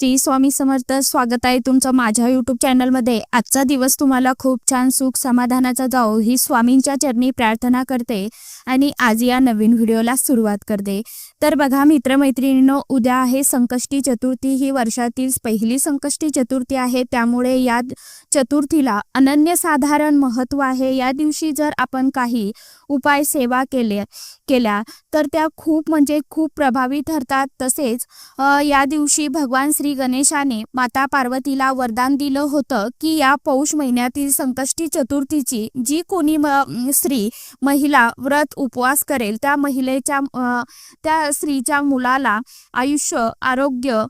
श्री स्वामी समर्थ स्वागत आहे तुमचं माझ्या युट्यूब चॅनलमध्ये आजचा दिवस तुम्हाला खूप छान सुख समाधानाचा जाओ ही स्वामींच्या चरणी प्रार्थना करते आणि आज या नवीन व्हिडिओला सुरुवात करते. तर बघा मित्रमैत्रिणींनो उद्या आहे संकष्टी चतुर्थी. ही वर्षातील पहिली संकष्टी चतुर्थी आहे. त्यामुळे या चतुर्थीला अनन्यसाधारण महत्त्व आहे. या दिवशी जर आपण काही उपाय सेवा केले केल्या तर त्या खूप म्हणजे खूप प्रभावी ठरतात. तसेच या दिवशी भगवान श्री गणेशाने माता पार्वतीला वरदान दिलं होतं की या पौष महिन्यातील संकष्टी चतुर्थीची जी कोणी स्त्री महिला व्रत उपवास करेल त्या महिलेच्या त्या स्त्रीच्या मुलाला आयुष्य आरोग्य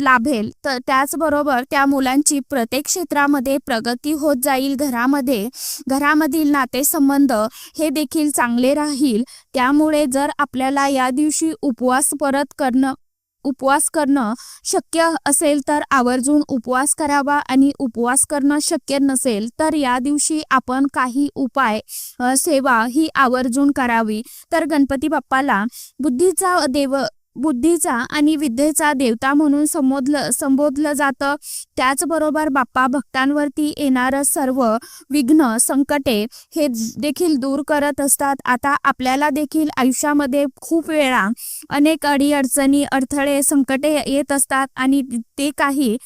लाभेल. तर त्याचबरोबर त्या मुलांची प्रत्येक क्षेत्रामध्ये प्रगती होत जाईल. घरामध्ये घरामधील नातेसंबंध हे देखील चांगले राहील. त्यामुळे जर आपल्याला या दिवशी उपवास परत करणं उपवास करणं शक्य असेल तर आवर्जून उपवास करावा आणि उपवास करणं शक्य नसेल तर या दिवशी आपण काही उपाय सेवा ही आवर्जून करावी. तर गणपती बाप्पाला बुद्धीचा देव बुद्धीचा आणि विद्येचा देवता म्हणून संबोधलं संबोधलं जातं. त्याचबरोबर बाप्पा भक्तांवरती येणारं सर्व विघ्न संकटे हे देखील दूर करत असतात. आता आपल्याला देखील आयुष्यामध्ये खूप वेळा अनेक अडीअडचणी अडथळे संकटे येत असतात आणि ते काही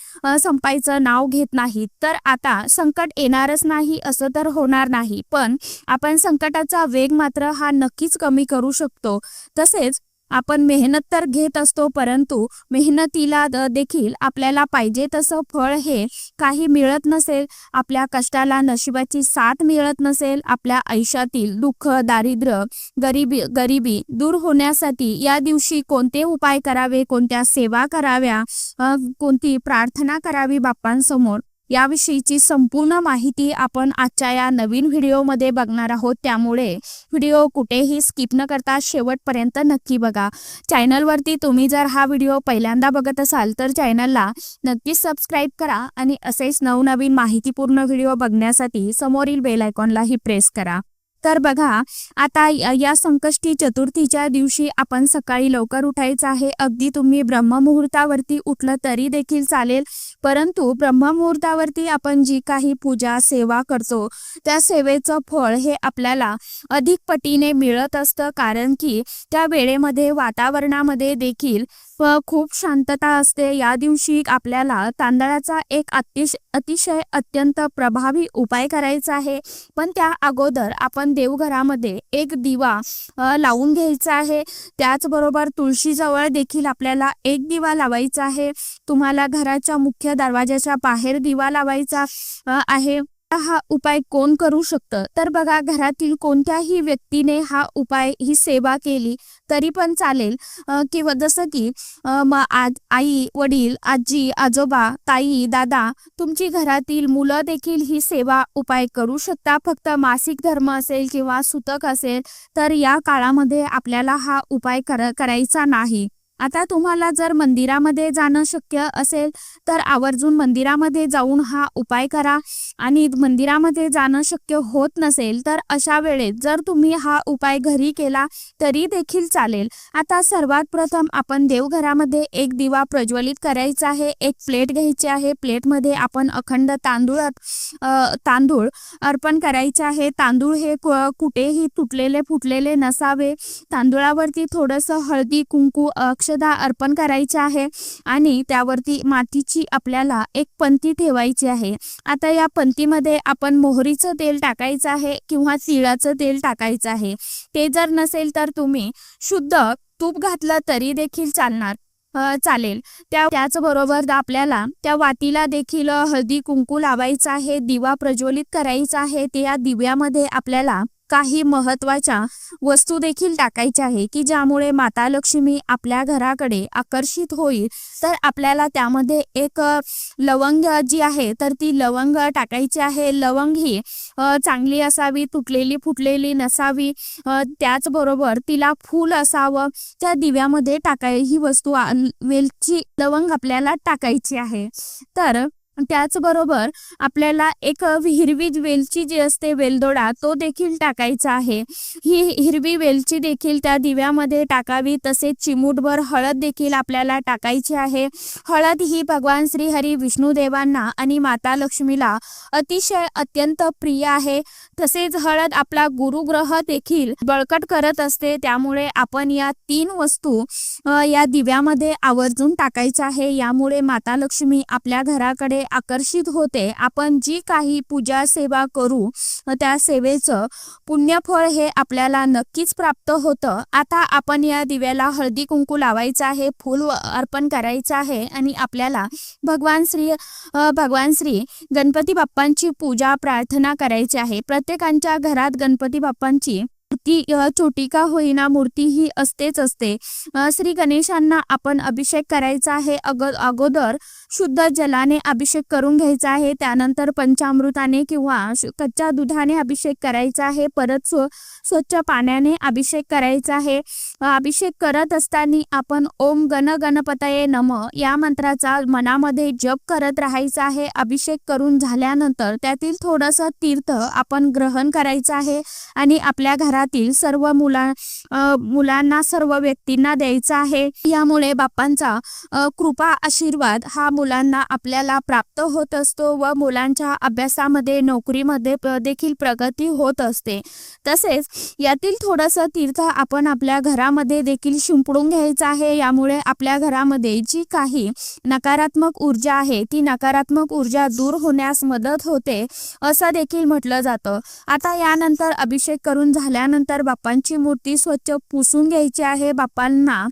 संपायचं नाव घेत नाहीत. तर आता संकट येणारच नाही असं तर होणार नाही. पण आपण संकटाचा वेग मात्र हा नक्कीच कमी करू शकतो. तसेच आपण मेहनत तर घेत असतो परंतु मेहनतीला देखील आपल्याला पाहिजे तसं फळ हे काही मिळत नसेल आपल्या कष्टाला नशिबाची साथ मिळत नसेल आपल्या आयुष्यातील दुःख दारिद्र्य गरिबी गरिबी दूर होण्यासाठी या दिवशी कोणते उपाय करावे कोणत्या सेवा कराव्या कोणती प्रार्थना करावी बाप्पांसमोर? याविषयीची संपूर्ण माहिती आपण आजच्या या नवीन व्हिडिओमध्ये बघणार आहोत. त्यामुळे व्हिडिओ कुठेही स्किप न करता शेवटपर्यंत नक्की बघा. चॅनलवरती तुम्ही जर हा व्हिडिओ पहिल्यांदा बघत असाल तर चॅनलला नक्कीच सबस्क्राईब करा आणि असेच नवनवीन माहितीपूर्ण व्हिडिओ बघण्यासाठी समोरील बेल आयकॉनलाही प्रेस करा. तर बघा आता या या संकष्टी चतुर्थीच्या दिवशी आपण सकाळी लवकर उठायचं आहे. अगदी तुम्ही ब्रह्ममुहूर्तावरती उठलं तरी देखील चालेल. परंतु ब्रह्ममुहूर्तावरती आपण जी काही पूजा सेवा करतो त्या सेवेचं फळ हे आपल्याला अधिक पटीने मिळत असतं. कारण की त्या वेळेमध्ये वातावरणामध्ये देखील व खूप शांतता असते. या दिवशी आपल्याला तांदळाचा एक अतिश अतिशय अत्यंत प्रभावी उपाय करायचा आहे. पण त्या अगोदर आपण देवघरामध्ये एक दिवा लावून घ्यायचा आहे. त्याचबरोबर तुळशीजवळ देखील आपल्याला एक दिवा लावायचा आहे. तुम्हाला घराच्या मुख्य दरवाजाच्या बाहेर दिवा लावायचा आहे. आता हा उपाय कोण करू शकतं? तर बघा घरातील कोणत्याही व्यक्तीने हा उपाय ही सेवा केली तरी पण चालेल. किंवा जसं की आज आई वडील आजी आजोबा ताई दादा तुमची घरातील मुलं देखील ही सेवा उपाय करू शकता. फक्त मासिक धर्म असेल किंवा सुतक असेल तर या काळामध्ये आपल्याला हा उपाय कर करायचा नाही. आता तुम्हाला जर मंदिरामध्ये जाणं शक्य असेल तर आवर्जून मंदिरामध्ये जाऊन हा उपाय करा. आणि मंदिरामध्ये जाणं शक्य होत नसेल तर अशा वेळेत जर तुम्ही हा उपाय घरी केला तरी देखील चालेल. आता सर्वात प्रथम आपण देवघरामध्ये एक दिवा प्रज्वलित करायचा आहे. एक प्लेट घ्यायची आहे. प्लेटमध्ये आपण अखंड तांदूळ तांदूळ अर्पण करायचे आहे. तांदूळ हे कुठेही तुटलेले फुटलेले नसावे. तांदूळावरती थोडंसं हळदी कुंकू अक्षदा अर्पण करायचे आहे आणि त्यावरती मातीची आपल्याला एक पंती ठेवायची आहे. आता या पंतीमध्ये आपण मोहरीचं तेल टाकायचं आहे किंवा तिळाचं तेल टाकायचं आहे. ते जर नसेल तर तुम्ही शुद्ध तूप घातलं तरी देखील चालणार चालेल. त्या त्याचबरोबर आपल्याला त्या वातीला देखील हळदी कुंकू लावायचं आहे दिवा प्रज्वलित करायचा आहे. त्या दिव्यामध्ये आपल्याला काही महत्त्वाच्या वस्तू देखील टाकायच्या आहे की ज्यामुळे माता लक्ष्मी आपल्या घराकडे आकर्षित होईल. तर आपल्याला त्यामध्ये एक लवंग जी आहे तर ती लवंग टाकायची आहे. लवंग ही चांगली असावी तुटलेली फुटलेली नसावी. त्याचबरोबर तिला फूल असावं. त्या दिव्यामध्ये टाकाय ही वस्तू वेलची लवंग आपल्याला टाकायची आहे. तर त्याचबरोबर आपल्याला एक हिरवी वेलची जी असते वेलदोडा तो देखील टाकायचा आहे. ही हिरवी वेलची देखील त्या दिव्यामध्ये टाकावी तसेच चिमूटभर हळद देखील आपल्याला टाकायची आहे. हळद ही भगवान श्री हरी विष्णुदेवांना आणि माता लक्ष्मीला अतिशय अत्यंत प्रिय आहे. तसेच हळद आपला गुरुग्रह देखील बळकट करत असते. त्यामुळे आपण या तीन वस्तू या दिव्यामध्ये आवर्जून टाकायच्या आहे. यामुळे माता लक्ष्मी आपल्या घराकडे आकर्षित होते. आपण जी काही पूजा सेवा करू त्या सेवेचं पुण्यफळ हे आपल्याला नक्कीच प्राप्त होतं. आता आपण या दिव्याला हळदी कुंकू लावायचं आहे फूल अर्पण करायचं आहे आणि आपल्याला भगवान श्री भगवान श्री गणपती बाप्पांची पूजा प्रार्थना करायची आहे. प्रत्येकांच्या घरात गणपती बाप्पांची मूर्ती छोटी का होईना मूर्ती ही असतेच असते. श्री गणेशांना आपण अभिषेक करायचा आहे अगोदर शुद्ध जलाने अभिषेक करून घ्यायचा आहे. त्यानंतर पंचामृताने किंवा कच्च्या दुधाने अभिषेक करायचा आहे. परत स्व स्वच्छ पाण्याने अभिषेक करायचा आहे. अभिषेक करत असताना आपण ओम गण गणपतये नम या मंत्राचा मनामध्ये जप करत राहायचा आहे. अभिषेक करून झाल्यानंतर त्यातील थोडंसं तीर्थ आपण ग्रहण करायचं आहे. आणि आपल्या घरात घरातील सर्व मुला मुलांना सर्व व्यक्तींना द्यायचा आहे. यामुळे बाप्पांचा कृपा आशीर्वाद हा मुलांना आपल्याला प्राप्त होत असतो व मुलांच्या अभ्यासामध्ये नोकरीमध्ये देखील प्रगती होत असते. तसेच यातील थोडंसं तीर्थ आपण आपल्या घरामध्ये देखील शिंपडून घ्यायचं आहे. यामुळे आपल्या घरामध्ये जी काही नकारात्मक ऊर्जा आहे ती नकारात्मक ऊर्जा दूर होण्यास मदत होते असं देखील म्हटलं जातं. आता यानंतर अभिषेक करून झाल्यानंतर बाप्पांची मूर्ती स्वच्छ पुसून घ्यायची आहे. बाप्पांना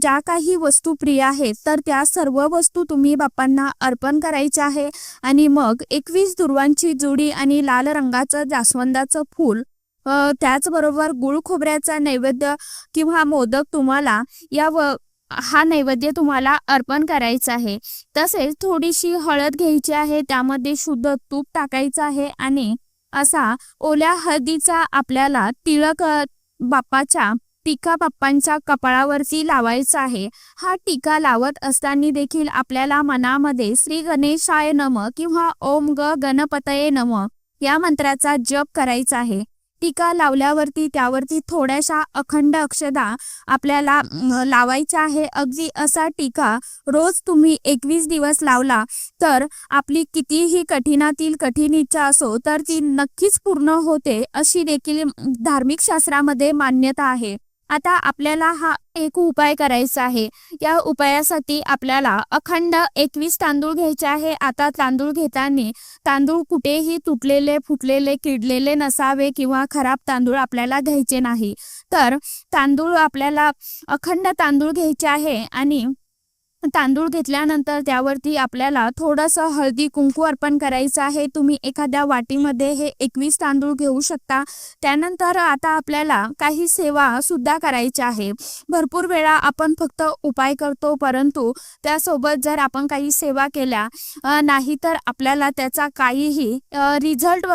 ज्या काही वस्तू प्रिय आहेत तर त्या सर्व वस्तू तुम्ही बाप्पांना अर्पण करायच्या आहे. आणि मग एकवीस दुर्वांची जुडी आणि लाल रंगाचं जास्वंदाचं फूल त्याचबरोबर गुळ खोबऱ्याचा नैवेद्य किंवा मोदक तुम्हाला या व हा नैवेद्य तुम्हाला अर्पण करायचा आहे. तसेच थोडीशी हळद घ्यायची आहे त्यामध्ये शुद्ध तूप टाकायचं आहे आणि असा ओल्या हळदीचा आपल्याला टिळक बाप्पाच्या टीका बाप्पांच्या कपाळावरती लावायचा आहे. हा टीका लावत असताना देखील आपल्याला मनामध्ये श्री गणेशाय नम किंवा ओम ग गणपतये नम या मंत्राचा जप करायचा आहे. टीका लावल्यावरती त्यावरती थोड्याशा अखंड अक्षदा आपल्याला लावायच्या आहे. अगदी असा टीका रोज तुम्ही एकवीस दिवस लावला तर आपली कितीही कठीणातील कठीण इच्छा असो तर ती नक्कीच पूर्ण होते अशी देखील धार्मिक शास्त्रामध्ये मान्यता आहे. आता आपल्याला हा एक उपाय करायचा आहे. या उपायासाठी आपल्याला अखंड एकवीस तांदूळ घ्यायचे आहे. आता तांदूळ घेताना तांदूळ कुठेही तुटलेले फुटलेले किडलेले नसावे किंवा खराब तांदूळ आपल्याला घ्यायचे नाही. तर तांदूळ आपल्याला अखंड तांदूळ घ्यायचे आहे आणि तांदूळ घेतल्यानंतर त्यावरती आपल्याला थोडंसं हळदी कुंकू अर्पण करायचं आहे. तुम्ही एखाद्या वाटीमध्ये हे एकवीस तांदूळ घेऊ शकता. त्यानंतर आता आपल्याला काही सेवा सुद्धा करायच्या आहे. भरपूर वेळा आपण फक्त उपाय करतो परंतु त्यासोबत जर आपण काही सेवा केल्या नाही तर आपल्याला त्याचा काहीही रिझल्ट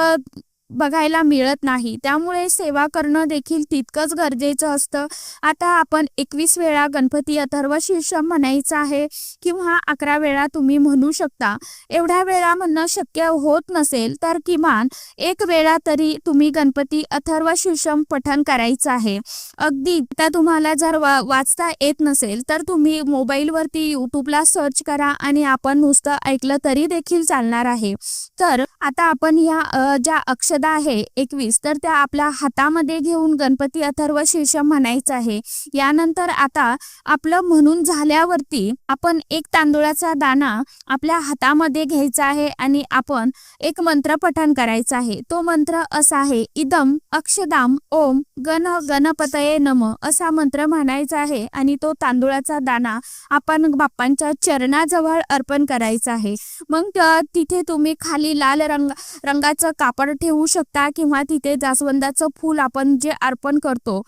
बघायला मिळत नाही. त्यामुळे सेवा करणं देखील तितकंच गरजेचं असतं. आता आपण एकवीस वेळा गणपती अथर्व शीर्षम म्हणायचं आहे किंवा अकरा वेळा तुम्ही म्हणू शकता. एवढ्या वेळा म्हणणं शक्य होत नसेल तर किमान एक वेळा तरी तुम्ही गणपती अथर्व शीर्षम पठण करायचं आहे. अगदी त्या तुम्हाला जर वा वाचता येत नसेल तर तुम्ही मोबाईलवरती यूट्यूबला सर्च करा आणि आपण नुसतं ऐकलं तरी देखील चालणार आहे. तर आता आपण ह्या ज्या अक्षर अक्षदा आहे. एकवीस. तर त्या आपल्या हातामध्ये घेऊन गणपती अथर्व शीर्ष म्हणायचं आहे. यानंतर आता आपलं म्हणून झाल्यावरती आपण एक तांदूळाचा दाणा आपल्या हातामध्ये घ्यायचा आहे आणि आपण एक मंत्र पठण करायचा आहे. तो मंत्र असा आहे इदम अक्षदाम ओम गण गणपतये नम असा मंत्र म्हणायचा आहे आणि तो तांदूळाचा दाणा आपण बाप्पांच्या चरणाजवळ अर्पण करायचा आहे. मग तिथे तुम्ही खाली लाल रंग रंगाचं कापड ठेवू शकता किंवा तिथे जास्वंदाचं फूल आपण जे अर्पण करतो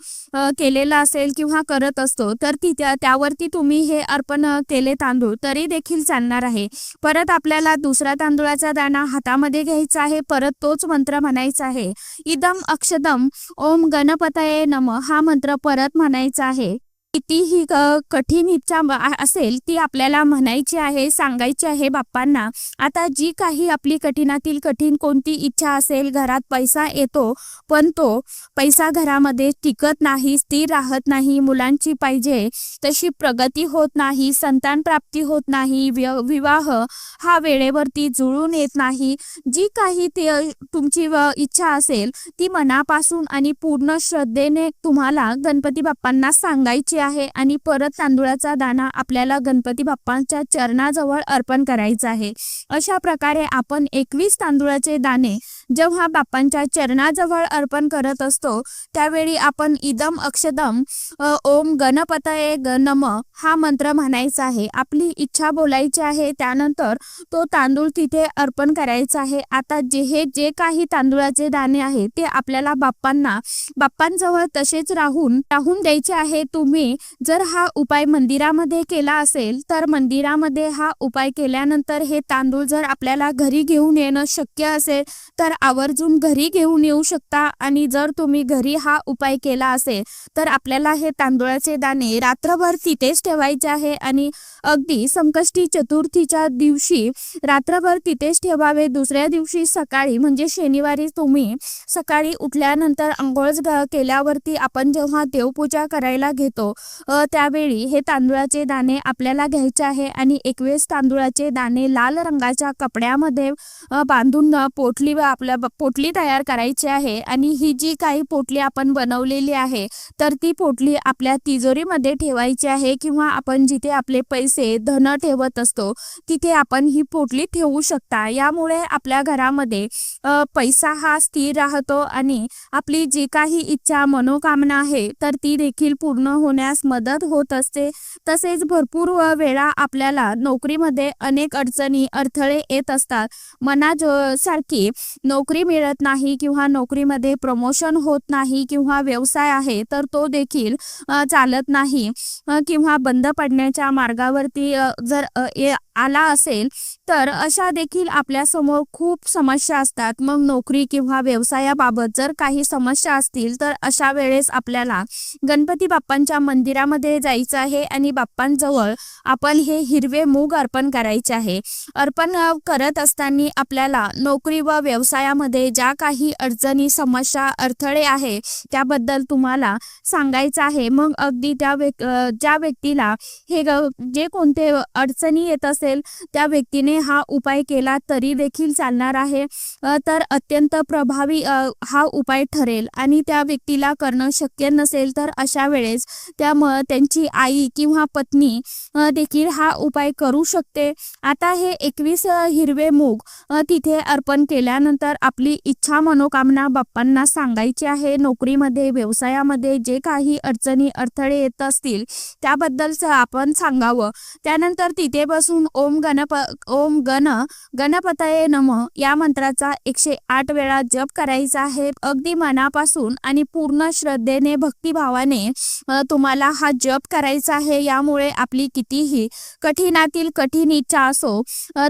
केलेलं असेल किंवा करत असतो तर तिथे त्यावरती तुम्ही हे अर्पण केले तांदूळ तरी देखील चालणार आहे. परत आपल्याला दुसरा तांदूळाचा दाणा हातामध्ये घ्यायचा आहे परत तोच मंत्र म्हणायचा आहे. इदम अक्षदम ओम गणपतये नम हा मंत्र परत म्हणायचा आहे. कितीही कठीण इच्छा असेल ती आपल्याला म्हणायची आहे सांगायची आहे बाप्पांना. आता जी काही आपली कठीणातील कठीण कोणती इच्छा असेल घरात पैसा येतो पण तो पैसा घरामध्ये टिकत नाही स्थिर राहत नाही मुलांची पाहिजे तशी प्रगती होत नाही संतान प्राप्ती होत नाही विवाह हा वेळेवरती जुळून येत नाही. जी काही ते तुमची इच्छा असेल ती मनापासून आणि पूर्ण श्रद्धेने तुम्हाला गणपती बाप्पांना सांगायची आहे आणि परत तांदूळाचा दाणा आपल्याला गणपती बाप्पांच्या चरणाजवळ अर्पण करायचा आहे. अशा प्रकारे आपण एकवीस तांदूळाचे दाणे जेव्हा बाप्पांच्या चरणाजवळ अर्पण करत असतो त्यावेळी आपण इदम अक्षदम ओम गणपतये ग नम हा मंत्र म्हणायचा आहे. आपली इच्छा बोलायची आहे त्यानंतर तो तांदूळ तिथे अर्पण करायचा आहे. आता जे हे जे काही तांदूळाचे दाणे आहे ते आपल्याला बाप्पांना बाप्पांजवळ तसेच राहून राहून द्यायचे आहे. तुम्ही जर हा उपाय मंदिरामध्ये केला असेल तर मंदिरामध्ये हा उपाय केल्यानंतर हे तांदूळ जर आपल्याला घरी घेऊन येणं शक्य असेल तर आवर्जून घरी घेऊन येऊ शकता. आणि जर तुम्ही घरी हा उपाय केला असेल तर आपल्याला हे तांदूळाचे दाणे रात्रभर तिथेच ठेवायचे आहे. आणि अगदी संकष्टी चतुर्थीच्या दिवशी रात्रभर तिथेच ठेवावे. दुसऱ्या दिवशी सकाळी म्हणजे शनिवारी तुम्ही सकाळी उठल्यानंतर आंघोळ केल्यावरती आपण जेव्हा देवपूजा करायला घेतो त्यावेळी हे तांदूळाचे दाणे आपल्याला घ्यायचे आहे आणि एकवीस तांदूळाचे दाणे लाल रंगाच्या कपड्यामध्ये बांधून पोटली आपल्या पोटली तयार करायची आहे आणि ही जी काही पोटली आपण बनवलेली आहे तर ती पोटली आपल्या तिजोरीमध्ये ठेवायची आहे किंवा आपण जिथे आपले पैसे धन ठेवत असतो तिथे आपण ही पोटली ठेवू शकता. यामुळे आपल्या घरामध्ये पैसा हा स्थिर राहतो आणि आपली जी काही इच्छा मनोकामना आहे तर ती देखील पूर्ण होण्यास मदत होत असते. तसेच भरपूर वेळा आपल्याला नोकरीमध्ये अनेक अडचणी अडथळे येत असतात. मना जो सारखी नोकरी मिळत नाही किंवा नोकरीमध्ये प्रमोशन होत नाही किंवा व्यवसाय आहे तर तो देखील चालत नाही. किंवा बंद पडण्याच्या मार्गावरती जर आला असेल तर अशा देखील आपल्यासमोर खूप समस्या असतात. मग नोकरी किंवा व्यवसायाबाबत जर काही समस्या असतील तर अशा वेळेस आपल्याला गणपती बाप्पांच्या मंदिरामध्ये जायचं आहे आणि बाप्पांजवळ आपण हे हिरवे मूग अर्पण करायचे आहे. अर्पण करत असताना आपल्याला नोकरी व व्यवसायामध्ये ज्या काही अडचणी समस्या अडथळे आहे त्याबद्दल तुम्हाला सांगायचं आहे. मग अगदी त्या व्यक् ज्या व्यक्तीला हे ग- जे कोणते अडचणी येत असेल त्या व्यक्तीने हा उपाय केला तरी देखील चालणार आहे. तर अत्यंत प्रभावी हा उपाय ठरेल आणि त्या व्यक्तीला करणं शक्य नसेल तर अशा वेळेस त्या असल्यामुळं त्यांची आई किंवा पत्नी देखील हा उपाय करू शकते. आता हे एकवीस हिरवे मूग तिथे अर्पण केल्यानंतर आपली इच्छा मनोकामना बाप्पांना सांगायची आहे. नोकरीमध्ये व्यवसायामध्ये जे काही अडचणी अडथळे येत असतील त्याबद्दलच आपण सांगावं. त्यानंतर तिथे बसून ओम गणप ओम गण गणपतये नम या मंत्राचा एकशे आठ वेळा जप करायचा आहे. अगदी मनापासून आणि पूर्ण श्रद्धेने भक्तिभावाने तुम्हाला आपल्याला हा जप करायचा आहे यामुळे आपली कितीही कठीणातील कठीण इच्छा असो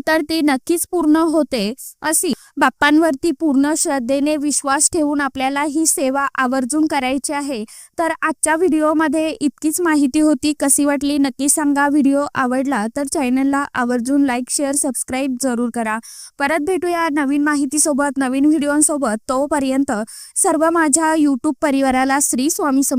तर ती नक्कीच पूर्ण होते अशी बाप्पांवरती पूर्ण श्रद्धेने विश्वास ठेवून आपल्याला ही सेवा आवर्जून करायची आहे. तर आजच्या व्हिडिओमध्ये इतकीच माहिती होती. कशी वाटली नक्की सांगा. व्हिडिओ आवडला तर चॅनलला आवर्जून लाईक शेअर सबस्क्राईब जरूर करा. परत भेटूया नवीन माहितीसोबत नवीन व्हिडिओंसोबत. तोपर्यंत सर्व माझ्या यूट्यूब परिवाराला श्री स्वामी सम